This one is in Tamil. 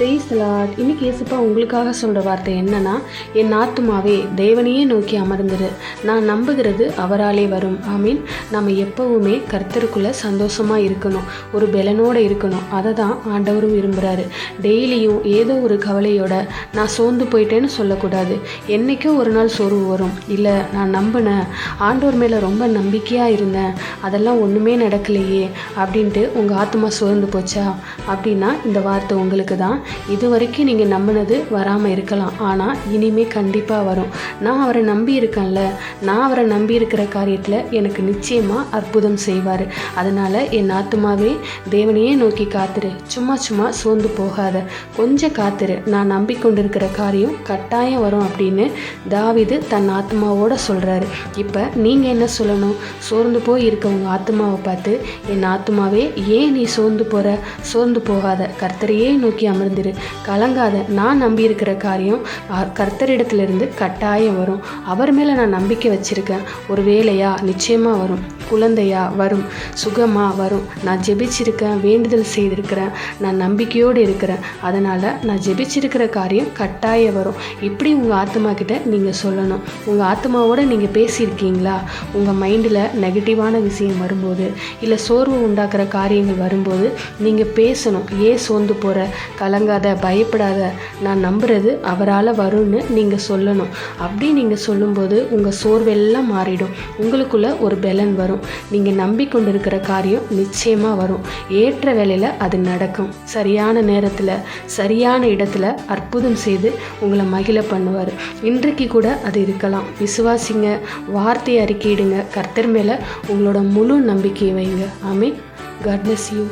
ப்ரீஸ் லாட் இன்னைக்கு இயேசுப்பா உங்களுக்காக சொல்கிற வார்த்தை என்னன்னா என் ஆத்துமாவே தேவனையே நோக்கி அமர்ந்துரு. நான் நம்புகிறது அவராலே வரும். ஐ மீன் நம்ம எப்பவுமே கர்த்தருக்குள்ளே சந்தோஷமாக இருக்கணும். ஒரு பெலனோடு இருக்கணும். அதை தான் ஆண்டவரும் விரும்புகிறாரு டெய்லியும் ஏதோ ஒரு கவலையோட நான் சோர்ந்து போயிட்டேன்னு சொல்லக்கூடாது. என்றைக்கோ ஒரு நாள் சோர்வு வரும். இல்லை நான் நம்பினேன். ஆண்டவர் மேலே ரொம்ப நம்பிக்கையாக இருந்தேன். அதெல்லாம் ஒன்றுமே நடக்கலையே அப்படின்ட்டு உங்கள் ஆத்மா சோர்ந்து போச்சா? அப்படின்னா இந்த வார்த்தை உங்களுக்கு தான் இது வரைக்கும் நீங்கள் நம்பினது வராமல் இருக்கலாம். ஆனால் இனிமே கண்டிப்பாக வரும். நான் அவரை நம்பி இருக்கேன்ல. நான் அவரை நம்பி இருக்கிற காரியத்தில் எனக்கு நிச்சயமாக அற்புதம் செய்வார். அதனால் என் ஆத்துமாவே தேவனையே நோக்கி காத்துரு. சும்மா சும்மா சோர்ந்து போகாத. கொஞ்சம் காத்துரு. நான் நம்பிக்கொண்டிருக்கிற காரியம் கட்டாயம் வரும் அப்படின்னு தாவிது தன் ஆத்மாவோட சொல்கிறாரு இப்போ நீங்கள் என்ன சொல்லணும்? சோர்ந்து போய் இருக்க உங்கள் ஆத்மாவை பார்த்து என் ஆத்மாவே ஏன் நீ சோர்ந்து போகிற சோர்ந்து போகாத. கர்த்தரையே நோக்கி அமர்ந்து அமர்ந்திரு கலங்காத நான் நம்பியிருக்கிற காரியம் அ- கர்த்தரிடத்திலிருந்து கட்டாயம் வரும். அவர் மேலே நான் நம்பிக்கை வச்சிருக்கேன். ஒரு வேலையா? நிச்சயமாக வரும். குழந்தையா வரும் சுகமாக வரும். நான் ஜெபிச்சிருக்கேன் வேண்டுதல் செய்திருக்கிறேன் நான் நம்பிக்கையோடு இருக்கிறேன். அதனால் நான் ஜெபிச்சிருக்கிற காரியம் கட்டாயம் வரும். இப்படி உங்கள் ஆத்மா கிட்ட நீங்கள் சொல்லணும். உங்கள் ஆத்மாவோட நீங்கள் பேசியிருக்கீங்களா? உங்கள் மைண்டில் நெகட்டிவான விஷயம் வரும்போது இல்லை சோர்வு உண்டாக்குற காரியங்கள் வரும்போது நீங்கள் பேசணும். ஏன் சோர்ந்து போகிற கலங்காத பயப்படாத. நான் நம்புறது அவரால் வரும்னு நீங்கள் சொல்லணும். அப்படி நீங்கள் சொல்லும்போது உங்கள் சோர்வெல்லாம் மாறிடும். உங்களுக்குள்ள ஒரு பெலன் வரும். நீங்கள் நம்பிக்கொண்டிருக்கிற காரியம் நிச்சயமாக வரும். ஏற்ற வேலையில் அது நடக்கும். சரியான நேரத்தில் சரியான இடத்துல அற்புதம் செய்து உங்களை மகிழ பண்ணுவார். இன்றைக்கு கூட அது இருக்கலாம். விசுவாசிங்க வார்த்தை அறிக்கையிடுங்க. கர்த்தர் மேலே உங்களோட முழு நம்பிக்கையை வைங்க. ஆமே காட் bless யூ